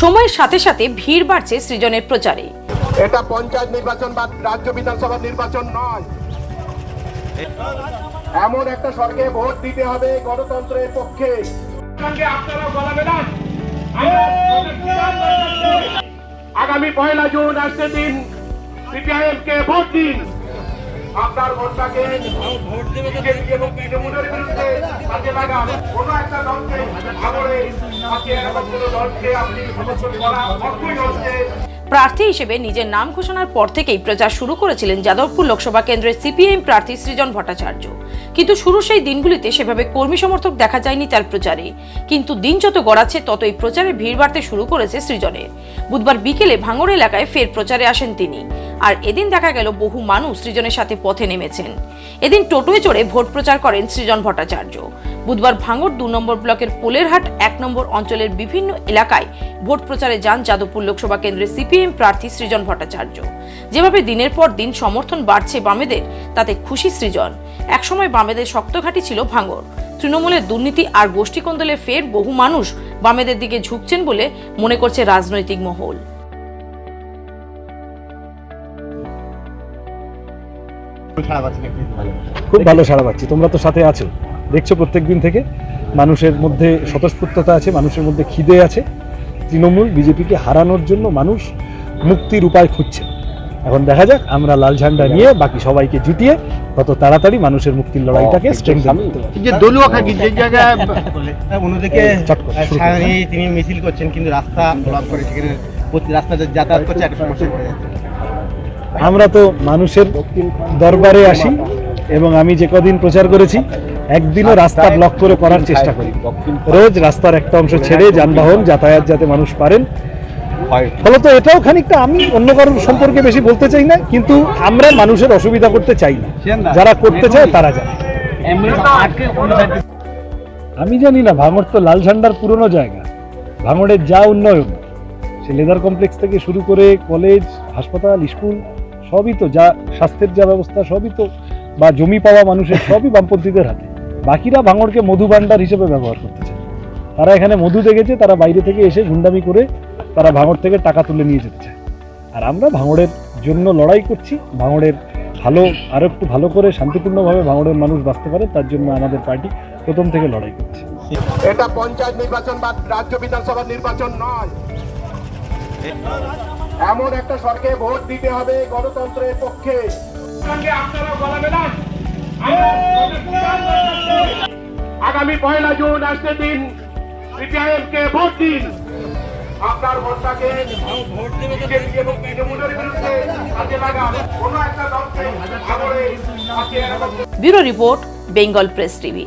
সময়ের সাথে সাথে ভিড় বাড়ছে সৃজনের প্রচারে। এটা পঞ্চায়েত নির্বাচন বা রাজ্য বিধানসভা নির্বাচন নয়। এমন একটা সরকারে ভোট দিতে হবে গণতন্ত্রের পক্ষে। সঙ্গে আপনারা গলা মেলান। আগামী পয়লা জুন আসছে দিন সিপিআইএম কে ভোট দিন। আপনার ভোটটাকে তৃণমূলের বিরুদ্ধে কাজে লাগান। কোনো একটা দলকে আজকে এরকম কোনো দলকে আপনি সমর্থন করা হচ্ছে। প্রার্থী হিসেবে নিজের নাম ঘোষণার পর থেকেই প্রচার শুরু করেছিলেন যাদবপুর লোকসভা কেন্দ্রের সিপিএম প্রার্থী সৃজন ভট্টাচার্য। কিন্তু শুরু সেই দিনগুলিতে সেভাবে কর্মী সমর্থক দেখা যায়নি তার প্রচারে। কিন্তু দিন যত গড়াচ্ছে, ততই প্রচারে ভিড় বাড়তে শুরু করেছে সৃজনের। বুধবার বিকেলে ভাঙড় এলাকায় ফের প্রচারে আসেন তিনি। আর এদিন দেখা গেল বহু মানুষ সৃজনের সাথে পথে নেমেছেন। এদিন টোটোয় চড়ে ভোট প্রচার করেন সৃজন ভট্টাচার্য। বুধবার ভাঙড় দু নম্বর ব্লকের পোলেরহাট এক নম্বর অঞ্চলের বিভিন্ন এলাকায় ভোট প্রচারে যান যাদবপুর লোকসভা কেন্দ্রের সিপিএম প্রার্থী সৃজন ভট্টাচার্য। যেভাবে দিনের পর দিন সমর্থন বাড়ছে বামেদের, তাতে খুশি সৃজন। একসময় বামেদের শক্ত শক্তঘাটি ছিল ভাঙড়। তৃণমূলের দুর্নীতি আর গোষ্ঠী কোন্দলে ফের বহু মানুষ বামেদের দিকে ঝুঁকছেন বলে মনে করছে রাজনৈতিক মহল। খুব ভালো সাড়া পাচ্ছি তোমরা তো সাথে আছো। দেখছ প্রত্যেক দিন থেকে মানুষের মধ্যে স্বতঃস্ফূর্ততা আছে মানুষের মধ্যে খিদে আছে। তৃণমূল বিজেপিকে হারানোর জন্য মানুষ মুক্তির উপায় খুঁজছে। এখন দেখা যাক আমরা লাল ঝান্ডা নিয়ে বাকি সবাইকে জুটিয়ে কত তাড়াতাড়ি মানুষের মুক্তির লড়াইটাকে স্ট্রেংথেন যে দলীয় খাকি যে জায়গায় অন্যদিকে চট করে শুরু করো। সারি তিনি মিছিল করছেন কিন্তু রাস্তা ব্লক করে সেখানে রাস্তাতে যাতায়াত করছে একটা সমস্যা আমরা তো মানুষের দরবারে আসি এবং আমি যে কদিন প্রচার করেছি, একদিনও রাস্তা ব্লক করে করার চেষ্টা করি। রোজ রাস্তার একটা অংশ ছেড়ে যানবাহন যাতায়াত যাতে মানুষ পারেন। ফলত এটাও খানিকটা আমি অন্য কারোর সম্পর্কে বেশি বলতে চাই না, কিন্তু আমরা মানুষের অসুবিধা করতে চাই না। যারা করতে চায় তারা জানে। আমি জানি না, ভাঙড় তো লাল ঝান্ডার পুরনো জায়গা। ভাঙড়ের যা উন্নয়ন, সে লেদার কমপ্লেক্স থেকে শুরু করে কলেজ, হাসপাতাল, স্কুল সবই তো যা, স্বাস্থ্যের যা ব্যবস্থা, সবই তো, বা জমি পাওয়া মানুষের সবই বামপন্থীদের হাতে। বাকিরা ভাঙড়কে মধু ভাণ্ডার হিসেবে ব্যবহার করতে চায়। তারা এখানে মধু দেখেছে, তারা বাইরে থেকে এসে গুন্ডামি করে তারা ভাঙড় থেকে টাকা তুলে নিয়ে যেতে চায়। আর আমরা ভাঙড়ের জন্য লড়াই করছি, ভাঙড়ের ভালো, আরও একটু ভালো করে শান্তিপূর্ণভাবে ভাঙড়ের মানুষ বাঁচতে পারে, তার জন্য আমাদের পার্টি প্রথম থেকে লড়াই করছে। এটা পঞ্চায়েত নির্বাচন বা রাজ্য বিধানসভা নির্বাচন নয়। এমন একটা সরকারে ভোট দিতে হবে গণতন্ত্রের পক্ষে। সঙ্গে আপনারা গলা মেলান। আগামী পয়লা জুন আসছে দিন সিপিআইএম কে ভোট দিন। আপনার ভোটটাকে বিজেপি এবং তৃণমূলের বিরুদ্ধে কাজে লাগান কোনো একটা দলকে ভাঙড়ে আজকে এরকম bureau report Bengal press TV.